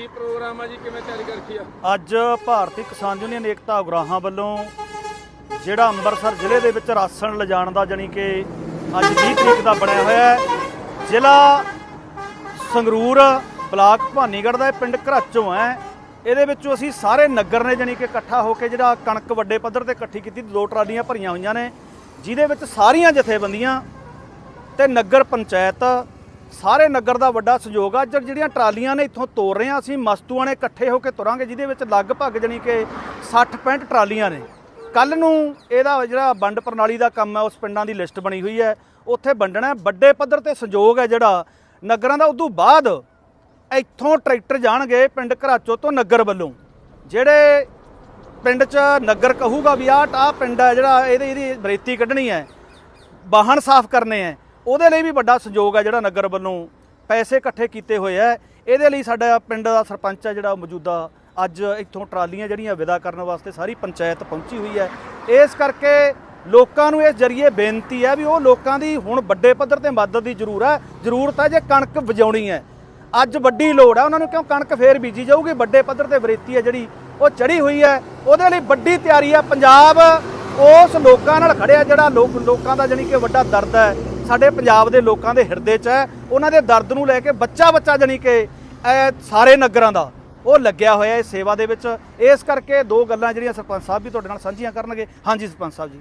ਕੀ programme ਆ ਜੀ? ਕਿਵੇਂ ਤਿਆਰੀ ਕਰ ਰੱਖੀ ਆ? ਅੱਜ ਭਾਰਤੀ ਕਿਸਾਨ ਯੂਨੀਅਨ ਏਕਤਾ ਉਗਰਾਹਾਂ ਵੱਲੋਂ ਜਿਹੜਾ ਅੰਮ੍ਰਿਤਸਰ ਜ਼ਿਲ੍ਹੇ ਦੇ ਵਿੱਚ ਰਾਸ਼ਨ ਲਿਜਾਣ ਦਾ ਜਾਣੀ ਕਿ ਅੱਜ 20 ਤਰੀਕ ਦਾ ਬਣਿਆ ਹੋਇਆ ਹੈ, ਜ਼ਿਲ੍ਹਾ ਸੰਗਰੂਰ ਬਲਾਕ ਭਾਨੀਗੜ੍ਹ ਦਾ ਇਹ ਪਿੰਡ ਘਰਾਚੋਂ ਹੈ। ਇਹਦੇ ਵਿੱਚੋਂ ਅਸੀਂ ਸਾਰੇ ਨਗਰ ਨੇ ਜਾਣੀ ਕਿ ਇਕੱਠਾ ਹੋ ਕੇ ਜਿਹੜਾ ਕਣਕ ਵੱਡੇ ਪੱਧਰ ਤੇ ਇਕੱਠੀ ਕੀਤੀ, ਦੋ ਟਰਾਲੀਆਂ ਭਰੀਆਂ ਹੋਈਆਂ ਨੇ, ਜਿਹਦੇ ਵਿੱਚ ਸਾਰੀਆਂ ਜਥੇਬੰਦੀਆਂ ਤੇ ਨਗਰ ਪੰਚਾਇਤ ਸਾਰੇ ਨਗਰ ਦਾ ਵੱਡਾ ਸਹਿਯੋਗ ਆ। ਅੱਜ ਜਿਹੜੀਆਂ ਟਰਾਲੀਆਂ ਨੇ ਇੱਥੋਂ ਤੋਰ ਰਹੇ ਆ ਅਸੀਂ ਮਸਤੂਆਂ ਨੇ ਇਕੱਠੇ ਹੋ ਕੇ ਤੁਰਾਂਗੇ, ਜਿਹਦੇ ਵਿੱਚ ਲਗਭਗ ਜਾਣੀ ਕਿ 60 65 ਟਰਾਲੀਆਂ ਨੇ। ਕੱਲ ਨੂੰ ਇਹਦਾ ਜਿਹੜਾ ਵੰਡ ਪ੍ਰਣਾਲੀ ਦਾ ਕੰਮ ਹੈ ਉਸ ਪਿੰਡਾਂ ਦੀ ਲਿਸਟ ਬਣੀ ਹੋਈ ਹੈ। ਉੱਥੇ ਵੰਡਣਾ ਵੱਡੇ ਪੱਧਰ ਤੇ ਸਹਿਯੋਗ ਹੈ ਜਿਹੜਾ ਨਗਰਾਂ ਦਾ। ਉਦੋਂ ਬਾਅਦ ਇੱਥੋਂ ਟਰੈਕਟਰ ਜਾਣਗੇ ਪਿੰਡ ਘਰਾਚੋ ਤੋਂ ਨਗਰ ਵੱਲੋਂ। ਜਿਹੜੇ ਪਿੰਡ 'ਚ ਨਗਰ ਕਹੂਗਾ ਵੀ ਆਹ ਆਹ ਪਿੰਡ ਹੈ ਜਿਹੜਾ, ਇਹਦੇ ਇਹਦੀ ਬਰੇਤੀ ਕੱਢਣੀ ਹੈ। ਵਾਹਨ ਸਾਫ਼ ਕਰਨੇ ਹੈ। ਉਹਦੇ ਲਈ ਵੀ ਵੱਡਾ ਸਹਿਯੋਗ ਹੈ ਜਿਹੜਾ ਨਗਰ ਵੱਲੋਂ ਪੈਸੇ ਇਕੱਠੇ ਕੀਤੇ ਹੋਏ ਹੈ। ਇਹਦੇ ਲਈ ਸਾਡਾ ਪਿੰਡ ਦਾ ਸਰਪੰਚ ਹੈ ਜਿਹੜਾ ਮੌਜੂਦਾ ਅੱਜ ਇੱਥੋਂ ਟਰਾਲੀਆਂ ਜਿਹੜੀਆਂ ਵਿਦਾ ਕਰਨ ਵਾਸਤੇ ਸਾਰੀ ਪੰਚਾਇਤ ਪਹੁੰਚੀ ਹੋਈ ਹੈ। ਇਸ ਕਰਕੇ ਲੋਕਾਂ ਨੂੰ ਇਸ ਜਰੀਏ ਬੇਨਤੀ ਹੈ ਵੀ ਉਹ ਲੋਕਾਂ ਦੀ ਹੁਣ ਵੱਡੇ ਪੱਧਰ ਤੇ ਮਦਦ ਦੀ ਜ਼ਰੂਰ ਹੈ। ਜ਼ਰੂਰਤ ਹੈ ਜੇ ਕਣਕ ਵਜਾਉਣੀ ਹੈ। ਅੱਜ ਵੱਡੀ ਲੋੜ ਹੈ। ਉਹਨਾਂ ਨੂੰ ਕਿਉਂ ਕਣਕ ਫੇਰ ਬੀਜੀ ਜਾਊਗੀ? ਵੱਡੇ ਪੱਧਰ ਤੇ ਵਰੇਤੀ ਹੈ ਜਿਹੜੀ ਉਹ ਚੜੀ ਹੋਈ ਹੈ। ਉਹਦੇ ਲਈ ਵੱਡੀ ਤਿਆਰੀ ਹੈ। ਪੰਜਾਬ ਉਸ ਲੋਕਾਂ ਨਾਲ ਖੜਿਆ ਜਿਹੜਾ ਲੋਕ ਲੋਕਾਂ ਦਾ ਜਾਣੀ ਕਿ ਵੱਡਾ ਦਰਦ ਹੈ। ਸਾਡੇ ਪੰਜਾਬ ਦੇ ਲੋਕਾਂ ਦੇ ਹਿਰਦੇ 'ਚ ਹੈ। ਉਹਨਾਂ ਦੇ ਦਰਦ ਨੂੰ ਲੈ ਕੇ ਬੱਚਾ ਬੱਚਾ ਜਾਣੀ ਕਿ ਸਾਰੇ ਨਗਰਾਂ ਦਾ, ਉਹ ਲੱਗਿਆ ਹੋਇਆ ਇਸ ਸੇਵਾ ਦੇ ਵਿੱਚ। ਇਸ ਕਰਕੇ ਦੋ ਗੱਲਾਂ ਜਿਹੜੀਆਂ ਸਰਪੰਚ ਸਾਹਿਬ ਵੀ ਤੁਹਾਡੇ ਨਾਲ ਸਾਂਝੀਆਂ ਕਰਨਗੇ। ਹਾਂਜੀ, ਸਰਪੰਚ ਸਾਹਿਬ ਜੀ।